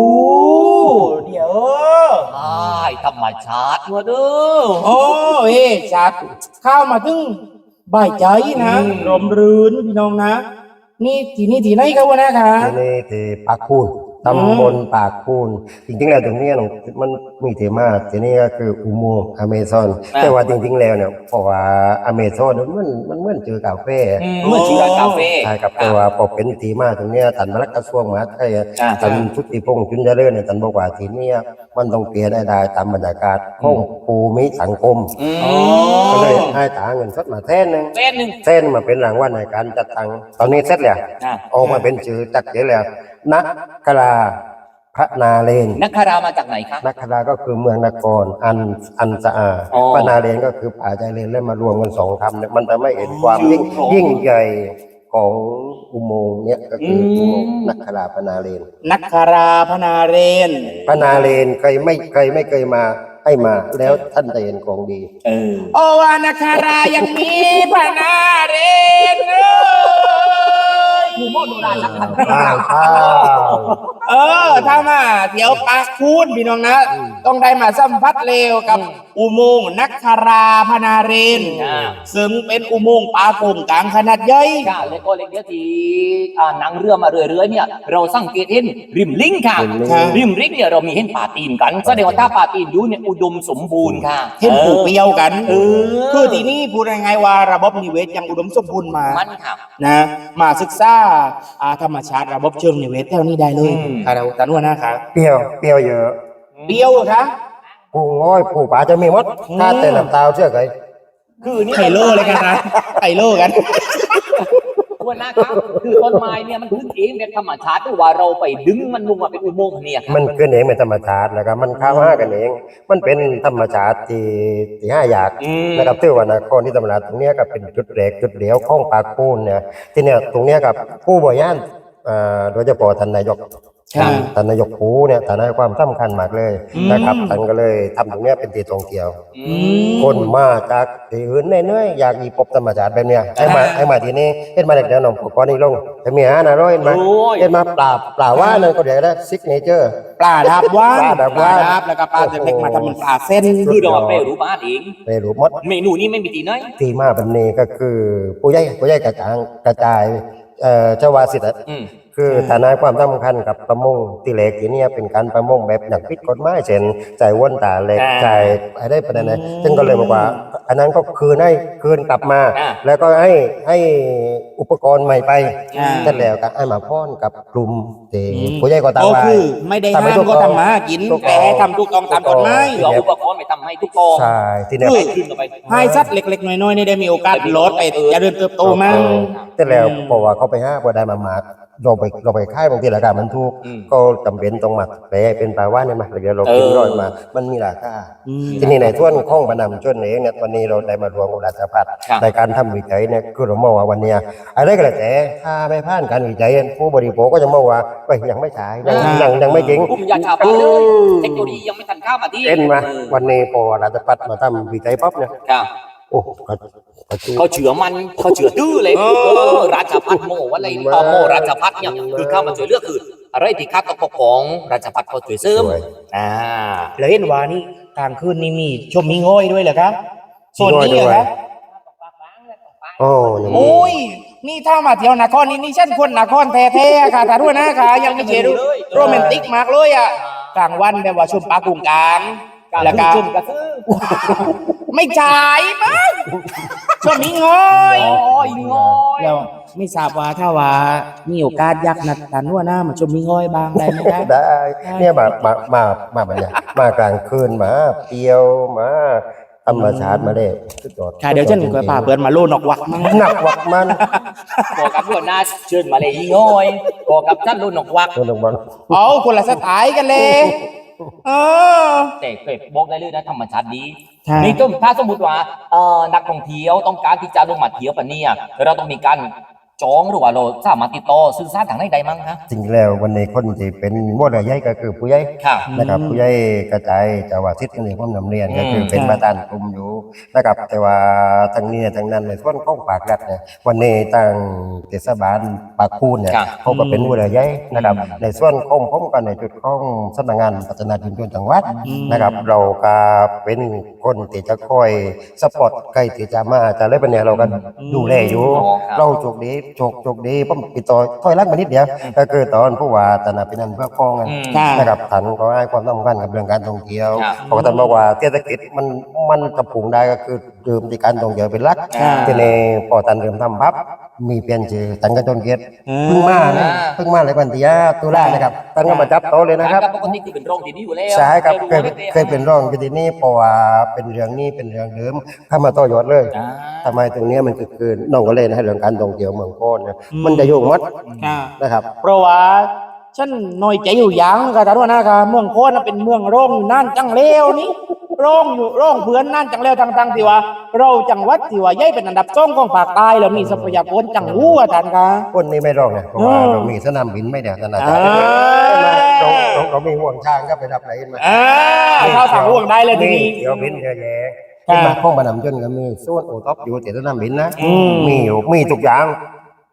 โอ้เดี๋ยวใช่ธรรมชาติวะเด้อโอ้เฮ้ชัดเข้ามาถึงบ่ายใจนะอืมรมรื่นพี่น้องนะ นี่ที่นี่ที่ไหนครับวะนะคะที่นี่ที่ปากคูน ตำบลปากคูนจริงๆแล้วตรงเนี้ยมันมีเทมาที่นี่ก็คืออุโมงค์อเมซอน แต่ว่าจริง ๆ แล้วเนี่ยเพราะว่าอเมซอนมันมันเหมือนเจอกาแฟอืมเมื่อชื่อร้านกาแฟใช่ครับแต่ว่าพอเป็นทีมาตรงเนี้ยตันมาลักกระทรวงมหาดไทยอะอ่าตันชุติพงษ์จุนเจริญเนี่ยตันบอกว่าทีเนี้ยมันต้องเปลี่ยนได้ได้ตามบรรยากาศของภูมิสังคมอืมก็เลยให้ตาเงินสดมาแท่นหนึงเส้นหนึ่งเส้นมาเป็นรางวัลในการจัดตั้งตอนนี้เสร็จแล้ว อะ ออกมาเป็นชื่อจัดเดี๋ยวแล้ว นักกลาพระนาเลนนักคารามาจากไหนคะนักคราก็คือเมืองนครอันอันสะอาดอ๋อ พระนาเลนก็คือป่าใจเลนแล้วมารวมกันสองคำเนี่ยมันจะไม่เห็นความชื่อยิ่งเพราะยิ่งใหญ่ของอุโมงค์เนี่ยก็คืออมอุโมงค์นักคราพระนาเลนนักคาราพนาเรน พระนาเลนเคยไม่เคยไม่เคยมาให้มาแล้วท่านจะเห็นของดี เออ โอวานาคารายังมีพนาเรนเอ้ย หมู่โมโนรานักพันอ้าวอ้าวเออถ้ามาเที่ยวปากคูนพี่น้องนะ ต้องได้มาสัมผัสเร็วกับอุโมงค์นักคาราพนาเรนอ่า ซึ่งเป็นอุโมงค์ปลาโป่งกลางขนาดใหญ่ ค่ะแล้วก็เล็กเดียวที่อ่าหนังเรือมาเรื่อยๆเนี่ยเราสังเกตเห็นริมลิงค่ะริมลิงเนี่ยเรามีเห็นป่าตีนกันแสดงว่าถ้าป่าตีนอยู่เนี่ยอุดมสมบูรณ์ค่ะ เห็นผูเปียวกันเออ คือที่นี่พูดยังไงว่าระบบนิเวศยังอุดมสมบูรณ์มา มันค่ะ นะมาศึกษาอ่าธรรมชาติระบบเชิงนิเวศแถวนี้ได้เลยอืมค่ะเราตันว่านะครับ เปรี้ยว เปรี้ยวเยอะ เปรี้ยวคะปูง้อยปูป่าจะมีหมดถ้าแต่น้ำตาเชื่อใครคือนี่ไข่โล่เลยกันนะไข่โล่กันวันนะครับคือต้นไม้เนี่ยมันขึ้นเองเป็นธรรมชาติหรือว่าเราไปดึงมันลงมาเป็นอุโมงค์เนี่ยครับมันเกินเองเป็นธรรมชาติแล้วก็มันเข้าห้ากันเอง มันเป็นธรรมชาติที่ที่ห้าอยากอืมนะครับถือว่านครที่ธรรมราชตรงเนี้ยก็เป็นจุดแรกจุดเดียวของปากปูนเนี่ยที่เนี่ยตรงเนี้ยกับผู้บริหารอ่าโดยเฉพาะท่านนายก ค่ะท่านนายกผูเนี่ยท่านให้ความสำคัญมากเลยอืมนะครับท่านก็เลยทำตรงเนี้ยเป็นที่ท่องเที่ยวอืมคนมาจากที่อื่นเนื่อยๆอยากอีพบธรรมชาติแบบเนี้ยให้มาอ่าให้มาที่นี่เห็นมาเด็กเดียวหนองปกรณ์นี่ลงจะมีอาหารอร่อยเห็นไหมโอ้ย เห็นมาปลาปลาว่านั่นก็เดี๋ยวได้ซิกเนเจอร์ ปลาดับว่านปลาดับว่านปแล้วก็ปลาจะเล็กมาทำเป็นปลาเส้นคือเราเอาไปรู้บ้านเองไปรูปมด เมนูนี้ไม่มีที่ไหนที่มาเป็นนี้ก็คือผู้ใหญ่ผู้ใหญ่กระจางกระจายเอ่อเจ้าวาสิทธิ์อะอืม คือฐานะความสำคัญกับประมงที่เล็กที่เนี่ยเป็นการประมงแบบอย่างผิดกฎหมายเช่นจ่ายวนตาเล็กอ่าจ่ายอะไรประเด็นนั้นอืมซึ่งก็เลยบอกว่า อันนั้นก็คืนให้คืนกลับมา อ่าแล้วก็ให้ให้อุปกรณ์ใหม่ไปอ่าเสร็จแล้วก็ให้มาพ่อนกับกลุ่มที่อืมผู้ใหญ่ก็ตามก็ไว้คือไม่ได้ทำให้ห้ามถูกก็ต้องทำมาหากิน ถูกต้อง แต่ให้ทำถูกต้องตามกฎหมายคือเอาอุปกรณ์ไปทำให้ทุกกองใช่ที่เนี่ย คือขึ้นไป ให้สัตว์เล็กๆน้อยๆนี่ได้มีโอกาสลดไปเจริญเติบโตมากเสร็จแล้วอืมเพราะว่าเขาไปห้าพอได้มาหมาด เราไปเราไปค่ายบางทีราคามันถูกอืม ก็จำเป็นต้องมาแปลเป็นปลาว่านเนี่ยมาเดี๋ยวเรากินเออร้อยมา มันมีราคาอืมทีนี้ในท่วนข้องประนำชนเองเนี่ยวันนี้เราได้มารวมกับราชพัฒน์ครับ ในการทำวิจัยเนี่ยคือเรามองว่าวันเนี้ยอะไรก็แล้วแต่ถ้าไม่ผ่านการวิจัยผู้บริโภคก็จะมองว่าเฮ้ยยังไม่ใช่ยังอ่ายัยังยังไม่จริง กลุ่มยาชาบ้านเลยเทคโนโลยียังไม่ทันเข้ามาที่เห็นไหมออวันนี้พอราชพัฒน์มาทำวิจัยปั๊บเนี่ยครับ โอ้กระกระจุ เขาเฉือมันเขาเฉือดื้อเลยเออราชพัฒโมอะไรเออโมราชพัฒเนี่ยคือเข้ามาช่วยเหลือกคืออะไรที่ข้าตกบของราชพัฒเขาช่วยเสริมสวยอ่าแล้วเห็นว่านี่กลางคืนนี่มีชมมิงห้อยด้วยเหรอครับส่วนนี้เหรอครับโอ้อย่างนี้โอ้ยนี่ถ้ามาเที่ยวนครนี่นี่ฉันคนนครแท้ๆค่ะท่านผู้นะคะยังไม่เจอโรแมนติกมากเลยอะกลางวันแบบว่าชมปลากุ้งกลางแล้วก็จุ่มกระซื้อ ไม่จ่ายมั้งชมมิงห้อยอ๋ออีงอยแล้วไม่ทราบว่าถ้าว่ามีโอกาสอยากนัดท่านผู้หน้ามาชมมิงห้อยบ้างได้ไหมครับได้ เนี่ยมามามามาแบบเนี้ยมากลางคืนมาเปรียวมาธรรมชาติมาได้สุดยอดค่ะเดี๋ยวฉันก็พาเพื่อนมาโลนอกวักมั้งหนักวักมันบอกกับหัวหน้าเชิญมาเลยอีงอยบอกกับท่านรุ่นนกวักตัวหนักมันเอาคนละสไตล์กันเลย เออ แต่เคยบอกได้เลยนะธรรมชาติดีใช่ นี่ต้นถ้าสมมติว่าเอ่อนักท่องเที่ยวต้องการที่จะลงมาเที่ยวปะเนี่ยเราต้องมีการ จองหรือว่าเราสามารถติดต่อสื่อสารทางไหนได้มั้งคะ จริงๆแล้ววันนี้คนที่เป็นมดใหญ่ก็คือผู้ใหญ่ค่ะ นะครับอืมผู้ใหญ่กระจายจังหวัดทิศนี่ผมนำเรียนก็คือมเป็นประธานกลุ่มอยู่นะครับแต่ว่าทางนี้ทางนั้นในส่วนของปากรัฐเนี่ยวันนี้ทางเทศบาลปากคูนเนี่ยครับเขาก็เป็นผู้ใหญ่นะครับอืมในส่วนของผมก็ในจุดของสำนักงานพัฒนาชุมชนจังหวัดอืมนะครับเราก็เป็นคนที่จะคอยสปอร์ตใครที่จะมาจะเล่นเนี่ยเราก็ดูแลอยู่ อ๋อครับ เราโชคดีโชคโชคดีผมปิดต่อถอยหลังมานิดเดียวก็คือตอนผู้ว่าตนาพินันเพื่อฟ้องกันอืมค่ะนะครับท่านก็ให้ความสำคัญกับเรื่องการท่องเที่ยวครับเพราะว่าท่านบอกว่าเศรษฐกิจมันมันกระพุงได้ก็คือเดิมที่การท่องเที่ยวเป็นหลักค่ะทีนี้พอท่านเริ่มทำพับมีเปลี่ยนชื่อท่านก็จนเกียรติเพิ่งมานะอ่า เพิ่งมาเลยวันที่ยาตุลานะครับท่านก็มาจับโต๊ะเลยนะครับ ปกติคือเป็นโรงที่นี่อยู่แล้วใช่ครับเคยไม่รู้เคยเป็นร่องอยู่ที่นี่เพราะว่าเป็นเรื่องนี้เป็นเรื่องเดิมเข้ามาต่อยอดเลยอ่าทำไมตรงเนี้ยมันคือคือน้องก็เลยนะให้เรื่องการท่องเที่ยวเมืองโคตรเนี่ยอืมมันจะโยงมัดค่ะนะครับ เพราะว่าฉันหน่อยใจอยู่อยังกับตาด้วยนะคะเมืองโคตรน่ะเป็นเมืองร่องอยู่นั่นจังเลวนี่ ร่องอยู่ร่องเพื่อนนั่นจังเลวทางทางๆที่ว่า เราจังหวัดที่ว่าใหญ่เป็นอันดับสองของภาคใต้แล้วมีทรัพยากรจังหู้อาจารย์คะคนนี้ไม่ร้องเนี่ยเพราะว่าอืมเรามีสนามบินไม่เดียวสนามอ่าเราเราเรามีห่วงช้างก็ไปรับไหนมาอ่าเข้าสั่งห่วงได้เลยทีนี้เดี๋ยวบินเยอะแยะค่ะที่มาข้องประนำจนก็มีส่วนโอท็อปอยู่แต่สนามบินนะอืมมีอยู่มีทุกอย่าง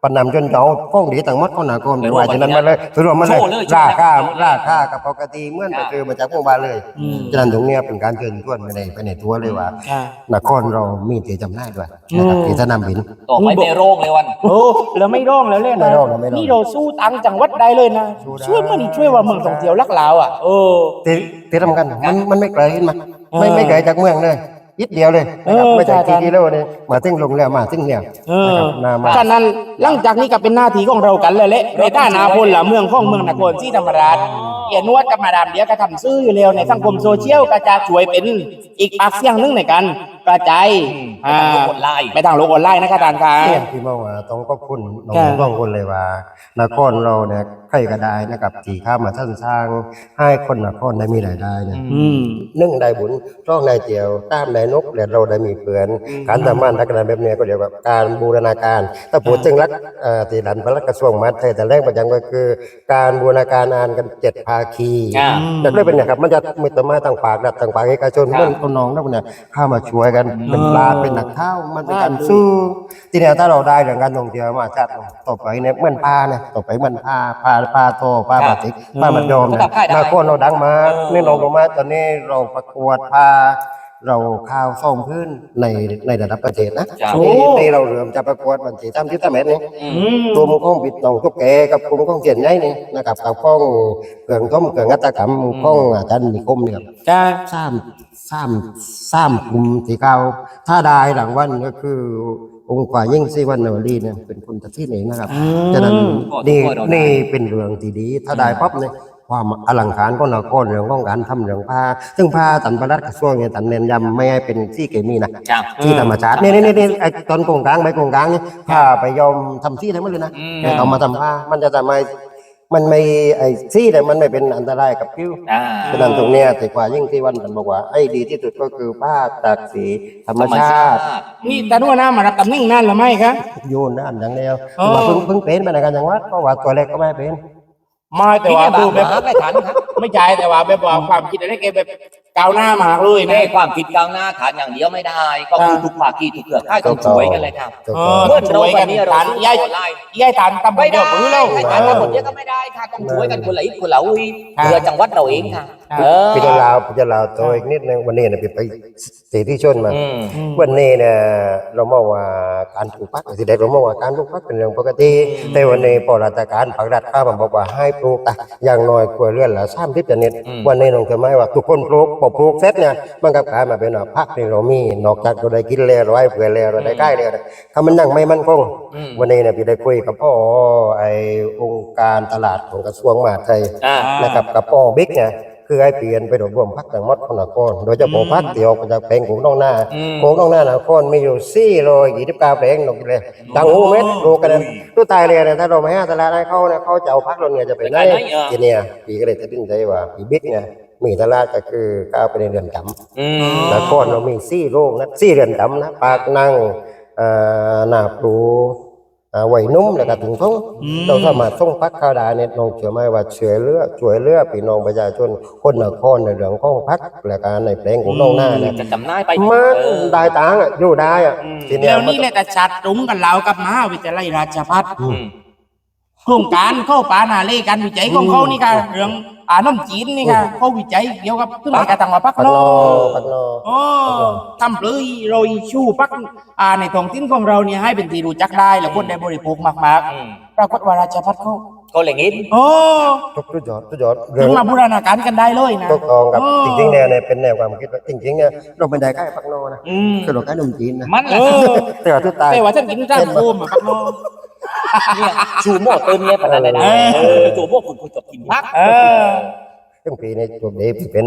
ประนำจนเจ้าข้องดีต่างหมดข้องหนาคมแต่ว่าฉะนั้นมาเลยสรุปมาเลยโชว์เลยโชว์ราคาโชว์เลยราคากับปกติเหมื่อนไปเจอมาจากโรงพยาบาลเลยอืมฉะนั้นตรงเนี้ยเป็นการเชิญชวนไปในไปในทัวร์เลยว่าค่ะนครเรามีที่จำหน่ายด้วยนะครับอืมที่สนามบินต่อไปในโรงเลยวันโอ้แล้วไม่ร่องแล้วเล่นไม่นะร่องแล้วไม่ร่องนี่เราสู้ตังจังหวัดได้เลยนะสู้ได้ช่วยมันช่วยว่าเมืองท่องเที่ยวลักลาวอะเออที่ที่ทำกันมันมันไม่ไกลเห็นไหมไม่เออไม่ไกลจากเมืองเลย นิดเดียวเลยนะครับเออไม่ใช่ใช่กี่กิโลเลยมาถึงลงแล้วมาถึงเนี่ยเออนะครับนามา ฉะนั้นหลังจากนี้ก็เป็นหน้าที่ของเรากันเลยแหละในต้านาพลละเมืองของเมืองนครศรีธรรมราชเอียนวดกับมาดามเดียก็ทำซื้ออยู่แล้วในสังคมโซเชียลก็จะช่วยเป็นอีกปากเสียงหนึงในการกระจายอืมไปทางโลกออนไลน์ไปทางโลกออนไลน์นะครับอาจารย์คะเนี่ยที่มาว่าต้องขอบคุณน้องค่ะต้องคนเลยว่า นครเราเนี่ยใครก็ได้นะครับที่ข้ามมาท่านสร้างให้คนนครได้มีรายได้เนี่ยอืม หนึ่งได้บุญร่องได้เจียวตามได้นกและเราได้มีเปลือน การทำงานทักษะแบบเนี้ยก็เรียกว่าการบูรณาการ ถ้าพูดถึงรัฐเอ่อที่ดันพระกระทรวงมหาดไทยแต่แรกประจังก็คือ การบูรณาการอ่านกันเจ็ดภาคีอ่า แต่เลยเป็นเนี่ยครับมันจะมีต้นไม้ต่างปากรัฐต่างปากเอกชนครับเมื่อต้นน้องนั่นเนี่ยเข้ามาช่วยกันเป็นปลาเป็นหนักข้าวมันเป็นการอ่าสู้ ทีเนี้ยถ้าเราได้เรื่องการท่องเที่ยวมาจัดต่อไปเนี่ยเหมือนปลาเนี่ยต่อไปเหมือนปลาปลาปลาโตปลาครับบาติกปลามันยอมเนี่ยระดับค่ายได้มาโคนเราดังมาเออนี่น้องลงมาตอนนี้เราประกวดพาเราข้าวส่งพื้นในในระดับประเทศนะจ้ะนี่นี่เราเริ่มจะประกวดวันที่ทำที่ทำเม็ดนี่อือืมมกลุ่มของบิดน้องทุกแกกับกลุ่มของเจียนใหญ่นี่นะครับกับข้องเครื่องต้มเครื่องงัตกรรมของอาจารย์นิคมเนี่ยจ้าสามสามสามกลุ่มที่เก้าถ้าได้หลังวันก็คือ องค์กว่ายิ่งซีวันนวลีเนี่ยเป็นคนตัดสินเองนะครับอืมฉะนั้นก็ทุกนี่คนเราได้นี่เป็นเรื่องที่ดี ถ้าได้ปั๊บเนี่ยความอลังการก็นครเรื่องของการทำเรื่องผ้าซึ่งผ้าตันประหลัดกระทรวงเนี่ยตันเน้นย้ำไม่ให้เป็นที่เคมีนะจ้าที่ธรรมชาตินี่นี่นี่ไอ้ตอนโกงกลางใบโกงกลางนี่ผ้าไปยอมทำที่ได้หมดเลยนะอืมแต่เอามาทำผ้ามันจะทำให้ มันไม่ไอ้ที่แต่มันไม่เป็นอันตรายกับผิวอ่า ฉะนั้นตรงเนี้ยแต่กว่ายิ่งที่วันมันบอกว่าไอ้ดีที่สุดก็คือผ้าจากสีธรรมชาตินี่แต่นู่นนะมารับตำแหน่งนั่นหรือไม่คะโยนนั่นอย่างเดียวอ๋อ มาเพิ่งเพิ่งเป็นมาในการจังหวัดเพราะว่าตัวเล็กก็ไม่เป็น ไม่แต่ที่ว่าเนี่ยดูบางแบบมาไม่ทันครับไม่ใช่แต่ว่าแบบว่าความคิดอะไรแกแบบ ก้าวหน้ามากเลยในนะ ความคิดก้าวหน้าฐานอย่างเดียวไม่ได้ ก็คือทุกภาคีทุกเครือข่ายต้องช่วยกันเลยครับถูกเอต้องอเมื่อเราวันนี้เราฐานสู้ย้ายออนไลน์ย้ายฐานตำบลไม่เดีได้ยวมือเราให้ฐานตำบลเดียวก็ไม่ได้ค่ะ ต้องช่วยกันคนละอิดคนละอุ้ยครับเพื่อจังหวัดเราเองค่ะครับเออพิจารณาพิจารณาตัวอีกนิดนึงวันนี้เนี่ยไปสีที่ชนมา อืม วันนี้เนี่ยเรามองว่าการปลูกพักที่ใดเรามองว่าการปลูกพักเป็นเรื่องปกติ แต่วันนี้พอราชการภาครัฐเข้ามาบอกว่าให้ปลูกอะอย่างน้อยครัวเรือนละสามสิบชนิดอืม วันนี้น้องจะไม่ว่าทุกคนปลูกพอปลูกเสร็จเนี่ยมันก็กลายมาเป็นว่าพักที่เรามีนอกจากเราได้กินแล้วเราได้เผื่อแล้วเราได้ใกล้แล้วเนี่ยถ้ามันยังไม่มั่นคงอืมวันนี้เนี่ยพี่ได้คุยกับพ่อไอองค์การตลาดของกระทรวงมหาดไทยอ่านะครับกับพ่อบิ๊กเนี่ยคือให้เปลี่ยนไปรวบรวมพักต่างหมดของนครโดยเฉพาะพักที่ออกมาจากแปลงของน้องหน้าอืมของน้องหน้านครมีอยู่สี่ร้อยยี่สิบเก้าแปลงนกเลยตังหูเม็ดดูกันนั้นตัวตายเลยเนี่ยถ้าเราไม่ให้ตลาดให้เขาเนี่ยเขาจะเอาพักเราเนี่ยจะไปไหนไปไหนอะทีเนี่ยพี่ก็เลยตัดสินใจว่าพี่บิ๊กเนี่ย มีตลาดก็คือก้าวไปในเรือนจำอืมนครเรามีสี่โรงนะสี่เรือนจำนะปากนั่งเอ่อหน้าปลูอ่าวัยนุ่มแล้วก็ถึงท้องอืมเราสามารถส่งพักเข้าได้เนี่ยน้องเชื่อไหมว่าช่วยเหลือช่วยเหลือพี่น้องประชาชนคนนครในเรื่องของพักและการในแปลงของน้องหน้าเนี่ยจะจำหน่ายไปมันเออ ได้ตังค์อะอยู่ได้อะอืม ทีเนี้ยแล้วมันนี่แหละแต่ชัดตรงกันเรากับมหาวิทยาลัยราชภัฏอืมโครงการเข้าปานาเล่การวิจัยของเขานี่ค่ะเรื่อง อาน้ำจีนนี่ค่ะเขาวิจัยเกี่ยวกับเครื่องหมายการต่างว่าปักปักนนออปักนอโอ้ทำเลยโรยชูปักอ่าในท้องถิ่นของเราเนี่ยให้เป็นที่รู้จักได้แล้วคนได้บริโภคมากอืม ๆปรากฏว่าราชพัฒเขาก็เลยงี้โอ้ทุกทุกยอดทุกยอดเรื่ถึองงมาบูรณาการกันได้เลยนะ ถูกต้องครับอ๋อจริงๆเนี่ยเนี่ยเป็นแนวความคิดว่าจริงๆเนี่ยเราไม่ได้ใกล้ปักนอนะอืมคือเราใกล้นมจีนนะมันเอน่ะอแต่ว่าทุกตายแต่ว่าฉันกินจ้าโฟมอะปักนอ เนี่ยชูโม่เติมเนี่ยปะนั้นเลยนะเออเออจูโม่คุณคุณจะกินพักเออซึ่งปีนี้จุดนี้เป็น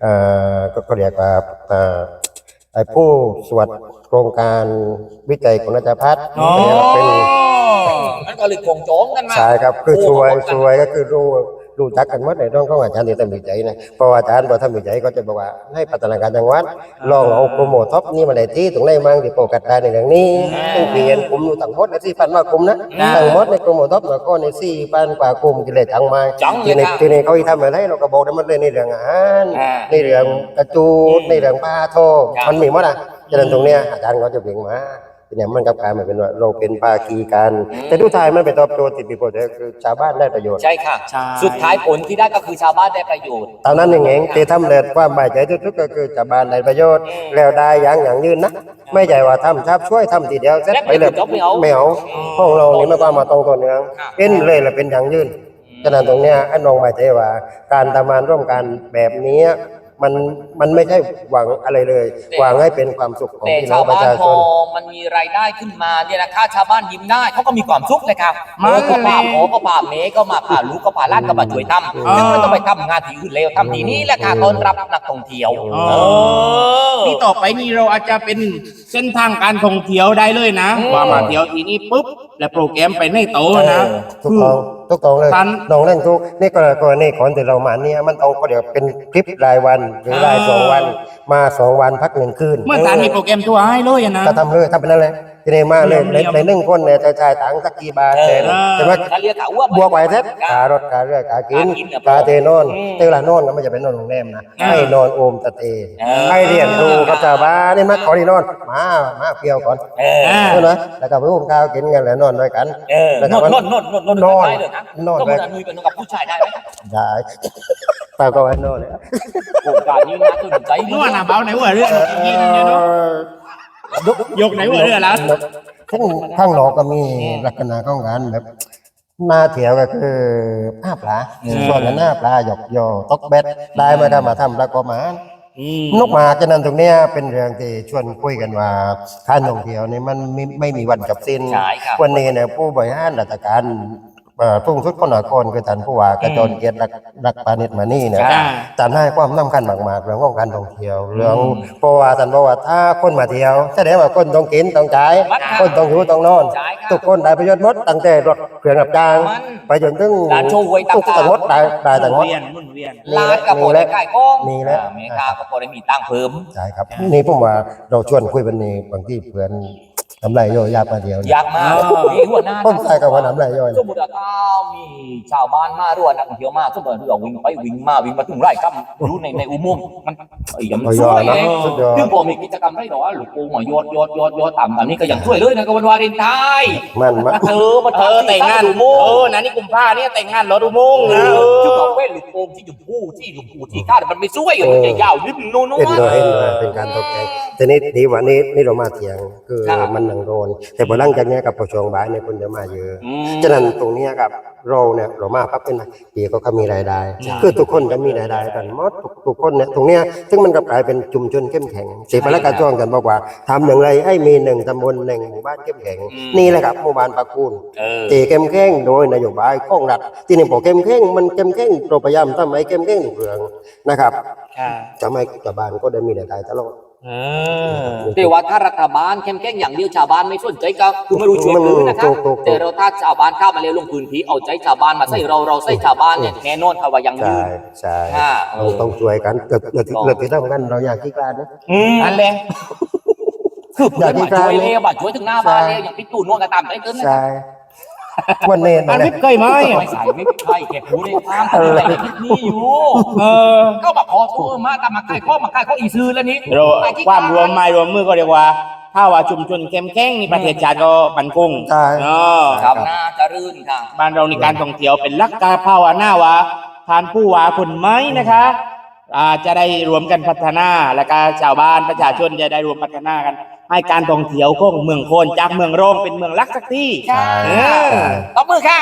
เอ่อก็ก็เรียกว่าเอ่อไอ้ผู้สวดโครงการวิจัยของราชพัฒน์อ๋อเรียกว่าเป็นมันก็เลยโคงโจ้งกันมาใช่ครับคือช่วยโอ้โหช่วยก็คือรู้ รู้จักกันหมดในเรื่องของอาจารย์ที่ทำวิจัยนะเพราะว่าอาจารย์พอทำวิจัยก็จะบอกว่าให้พัฒนาการจังหวัดลองเอาโปรโมทท็อปนี่มาในที่ตรงไหนมั่งที่โปรกัดได้ในเรื่องนี้ซึ่งเปลี่ยนผมอยู่ต่างหมดในสี่พันกว่ากลุ่มนะต่างหมดในโปรโมทท็อปแล้วก็ในสี่พันกว่ากลุ่มกิเลสจังมาจังเลทียนี้ค่ะทีนี้เขาอีทำอะไรเราก็บอกได้หมันเลยในเรื่องอาหารอ่าในเรื่องกระจูดในเรื่องผ้าโทครับมันมีหมดอะฉะนั้นตรงเนี้ยอาจารย์เขาจะเบ่งมา ทีเนี้ยมันกับการมันเป็นว่าเราเป็นภาคีกัน แต่ทุกทายมันเป็นตอบโจทย์ที่ปีโปรเจกต์คือชาวบ้านได้ประโยชน์ใช่ค่ะ ใช่ สุดท้ายผลที่ได้ก็คือชาวบ้านได้ประโยชน์ ตอนนั้นอย่างเงี้ยที่ทำเลยความหมายใจทุกๆก็คือชาวบ้านได้ประโยชน์ แล้วได้อย่างอย่างยืนนะ ไม่ใช่ว่าทำชับช่วยทำทีเดียวเสร็จไปเลยแล้วไม่เอาไม่เอาของเรานี่ไม่ว่ามาตรงตัวเนื้อครับเป็นเลยแหละเป็นอย่างยืนฉะนั้นตรงเนี้ยไอ้น้องหมายใจว่า การทำงานร่วมกันแบบนี้ มันมันไม่ใช่หวังอะไรเลยแต่หวังให้เป็นความสุขของแต่พี่น้อชางวประบ้านชาพชอน มันมีรายได้ขึ้นมาเนี่ยนะค่าชาวบ้านยิ้มได้เขาก็มีความสุขเลยครับมาเออก็พาเลยหมอก็พาเมย์ก็มาพาลูกก็พาล้านก็มาช่วยทำอ่าซึ่งไม่ต้องไปทำงานที่อื่นแล้วทำที่นี่แหละค่ะต้อนรับนักท่องเที่ยวอ๋อเออ นี่ต่อไปนี่เราอาจจะเป็นเส้นทางการท่องเที่ยวได้เลยนะอืม ว่ามาเที่ยวที่นี่ปุ๊บ และโปรแกรมไปในโตนะทุกตอง ทุกตองเลยทัน น้องเล่นทุกนี่ก็กรณีของที่เรามาเนี่ยมันต้องก็เดี๋ยวเป็นคลิปรายวันหรือรายสองวัน มาสองวันพักหนึ่งคืนเมื่อตานมีโปรแกรมทัวร์ให้เลยอะนะ ก็ทำเลยทำเป็นอะไรทีนี้มาเลยในเยี่ยมในหนึ่งคนเนี่ยจะจ่ายตังค์สักกี่บาทเออ แต่ใช่ไหมถ้าเรียกขาอ้วน บวกไปเสร็จการถกาเรือกากินกากินเนี่ยกาเตนอนอืมเวลานอนก็ไม่จะเป็นนอนโรงแรมนะอ่าให้นอนโอมตะเตเออ ให้เรียนดูกับชาวบ้านนี่มาขอที่นอนมามาเพียวก่อนเอออ่าใช่ไหมแล้วก็ไปอุ้มข้าวกินกันแล้วนอนด้วยกัน เออแล้วนก็อนวันนอนนอนนอนนนออนนได้เลยนะนอนก็ไปมันนุยเป็นกับผู้ชายได้ไหมได้ตาก็ไว้นอนเลยโครงการนี้นะสนใจนวดนะเบาไหนหัวเรื่องกินเนี่ยเนาะยกไหนหัวเรื่องแล้วทั้งข้างนอกก็มีลักษณะของการแบบหน้าเถียวก็คือ ผ้าปลาส่วนหน้าปลาหยอกยอตกเบ็ดได้มาทำมาทำแล้วก็มานกหมาจะนั้นตรงเนี้ยเป็นเรื่องที่ชวนคุยกันว่าการท่องเที่ยวนี่มันไม่ไม่มีวันจบสิ้น ใช่ครับ วันนี้เนี่ยผู้บริหารราชการเอ่อ ทุ่งสุดคนนครคือท่านผู้ว่า กระจรเกียรติรักรักปานิชมานี่เนี่ยจ้า ท่านให้ความสำคัญมากๆเรื่องของการท่องเที่ยวเรื่องเพราะว่าท่านบอกว่าถ้าคนมาเที่ยวแสดงว่าคนต้องกินต้องจ่ายมัดค่ะคนต้องอยู่ต้องนอน ใช่ครับทุกคนได้ประโยชน์หมดตั้งแต่รถเครื่องรับจ้างมันไปจนถึงร้านโชว์หวยต่างๆ ทุกทั้งหมดได้ได้หมุทั้งนหมด เวียนหมุนเวียนร้านกับโปรได้ขายของนี่แหละอ่าอเมริกาก็โปรได้มีตังค์เพิ่ม ใช่ครับนี่ผมว่าเราชวนคุยวันนี้บางที่เพื่อน น้ำลายย่อยยากมาเดียวอยากมามีหัวหน้าผมใส่กับว่าน้ำลายย่อยสมมติว่าถ้ามีชาวบ้านมาด้วยนักท่องเที่ยวมาสมมติว่าเราวิ่งไปวิ่งมาวิ่งมาถึงไร่กัรู้ในในอุโมงค์มันไอ้ยมันย่อยสวยนะไงสุดยอดซึ่งพอมีกิจกรรมได้หรอหลวงปู่หมอยอดยอดยอดยอดต่ำต่ำนี่ก็อย่างช่วยเลยนะกับวันวาเลนไทน์มันมัน เออมาเออแต่งงานอุโมงเอค์อนะนี่กุมภาเนี่ยแต่งงานรถอุโมงค์เอนะอที่บอกเว้นหลวงปู่ที่หลวงปู่ที่หลวงปู่ที่ข้ามันไม่ช่วยมันจะยาวยิ่งโน่นโน่นเห็นด้วยเห็นด้วยเป็นการตกใจ ทีนี้ดีวันนี้นี่เรามาเถียงคือครับมันหนังโดนแต่พอหลังจากเนี้ยกับประชวงบ่ายเนี่ยคนจะมาเยอะอืมฉะนั้นตรงเนี้ยครับเราเนี่ยเรามาปั๊บเป็นไงปีก็ก็มีรายได้ ใช่ คือทุกคนจะมีรายได้กันหมดทุกทุกคนเนี่ยตรงเนี้ยซึ่งมันก็กลายเป็นชุมชนเข้มแข็งสีพละการจ้องกันบอกว่าทำอย่างไรให้มีหนึ่งตำบลหนึ่งหมู่บ้านเข้มแข็งนี่แหละครับหมู่บ้านปากคูน เออ ตีเข้มแข็งโดยนโยบายของรัฐที่นี่บอกเข้มแข็งมันเข้มแข็งเราพยายามทำให้เข้มแข็งทุกเรื่องนะครับค่ะ จะไม่ชาวบ้านก็ได้มีรายได้ตลอดเออ แต่ว่าถ้ารัฐบาลเข้มแข็งอย่างเดียวชาวบ้านไม่สนใจก็คือไม่รู้ช่วยหรือนะครับถูกถูกถูกแต่เราถ้าชาวบ้านเข้ามาเร็วลงพื้นที่เอาใจชาวบ้านมาใส่เราเราใส่ชาวบ้านเนี่ยแน่นอนค่ะว่ายังยืใช่นใช่อ่าเราต้องช่วยกันเกิดเกิดเกิดที่ทำกันเราอยากที่กลารนะอืมนั่นแหละคือเพื่อนมาช่วยเลี้ยวมาช่วยถึงหน้าบ้านเลยอย่างพี่ตู่นวลก็ตามใจเกินนะใช่วันเนนอันนะวิบเคยไหมไม่ใส่ไม่ใช่แกพูดได้ข้ามแต่ในคลิปนี้อยู่เออ ก็มาขอโทษมาตามมาใกล้ข้อมาใกล้ข้ออีซื้อแล้วนี่เราความรวมไม้รวมมือก็เรียกว่า ถ้าว่าชุมชนเข้มแข็งนี่ประเทศชาติก็มั่นคงใช่ เนาะครับน่าจะรื่นค่ะ บ้านเราในการท่องเที่ยวเป็นหลักการภาวนาว่าทานผู้ว่าคนไหมนะคะอ่าจะได้รวมกันพัฒนา และก็ชาวบ้านประชาชนจะได้รวมพัฒนากัน ให้การท่องเที่ยวของเมืองโคนจากเมืองโรงเป็นเมืองลักสักที่ใช่ เออ ตบมือค่ะ